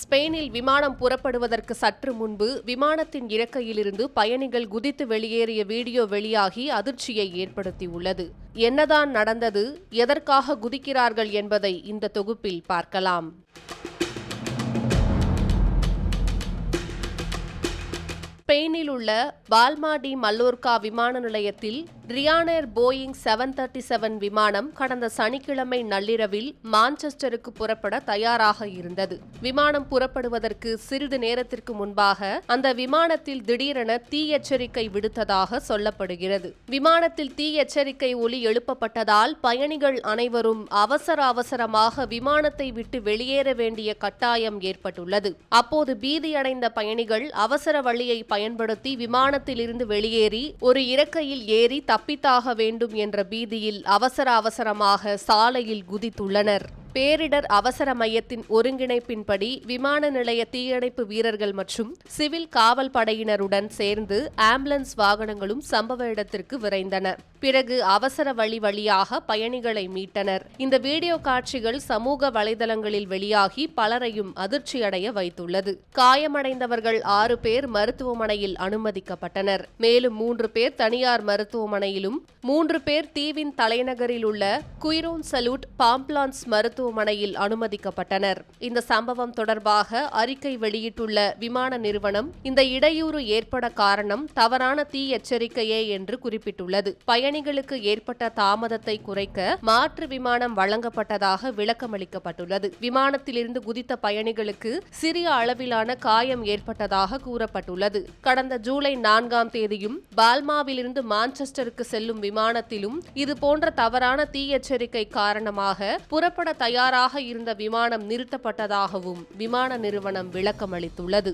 ஸ்பெயினில் விமானம் புறப்படுவதற்கு சற்று முன்பு விமானத்தின் இறக்கையிலிருந்து பயணிகள் குதித்து வெளியேறிய வீடியோ வெளியாகி அதிர்ச்சியை ஏற்படுத்தியுள்ளது. என்னதான் நடந்தது எதற்காக குதிக்கிறார்கள் என்பதை இந்த தொகுப்பில் பார்க்கலாம். ஸ்பெயினில் உள்ள பால்மாடி மல்லோர்கா விமான நிலையத்தில் Ryanair Boeing seven thirty seven விமானம் கடந்த சனிக்கிழமை நள்ளிரவில் மான்செஸ்டருக்கு புறப்பட தயாராக இருந்தது. விமானம் புறப்படுவதற்கு சிறிது நேரத்திற்கு முன்பாக அந்த விமானத்தில் திடீரென தீ எச்சரிக்கை விடுத்ததாக சொல்லப்படுகிறது. விமானத்தில் தீ எச்சரிக்கை ஒலி எழுப்பப்பட்டதால் பயணிகள் அனைவரும் அவசர அவசரமாக விமானத்தை விட்டு வெளியேற வேண்டிய கட்டாயம் ஏற்பட்டுள்ளது. அப்போது பீதியடைந்த பயணிகள் அவசர வழியை பயன்படுத்தி விமானத்தில் இருந்து வெளியேறி ஒரு இறக்கையில் ஏறி தப்பித்தாக வேண்டும் என்ற பீதியில் அவசர அவசரமாக சாலையில் குதித்துள்ளனர். பேரிடர் அவசர மையத்தின் ஒருங்கிணைப்பின்படி விமான நிலைய தீயணைப்பு வீரர்கள் மற்றும் சிவில் காவல் படையினருடன் சேர்ந்து ஆம்புலன்ஸ் வாகனங்களும் சம்பவ இடத்திற்கு விரைந்தன. பிறகு அவசர வழி வழியாக பயணிகளை மீட்டனர். இந்த வீடியோ காட்சிகள் சமூக வலைதளங்களில் வெளியாகி பலரையும் அதிர்ச்சியடைய வைத்துள்ளது. காயமடைந்தவர்கள் ஆறு பேர் மருத்துவமனையில் அனுமதிக்கப்பட்டனர். மேலும் மூன்று பேர் தனியார் மருத்துவமனையிலும் மூன்று பேர் தீவின் தலைநகரில் உள்ள குயிரோன் சலூட் பாம்ப்லான்ஸ் மருத்துவ மருத்துவமனையில் அனுமதிக்கப்பட்டனர். இந்த சம்பவம் தொடர்பாக அறிக்கை வெளியிட்டுள்ள விமான நிறுவனம் இந்த இடையூறு ஏற்பட காரணம் தவறான தீ எச்சரிக்கையே என்று குறிப்பிட்டுள்ளது. பயணிகளுக்கு ஏற்பட்ட தாமதத்தை குறைக்க மாற்று விமானம் வழங்கப்பட்டதாக விளக்கமளிக்கப்பட்டுள்ளது. விமானத்திலிருந்து குதித்த பயணிகளுக்கு சிறிய அளவிலான காயம் ஏற்பட்டதாக கூறப்பட்டுள்ளது. கடந்த ஜூலை நான்காம் தேதியும் பால்மாவிலிருந்து மான்செஸ்டருக்கு செல்லும் விமானத்திலும் இதுபோன்ற தவறான தீ எச்சரிக்கை காரணமாக புறப்பட தயாராக இருந்த விமானம் நிறுத்தப்பட்டதாகவும் விமான நிறுவனம் விளக்கமளித்துள்ளது.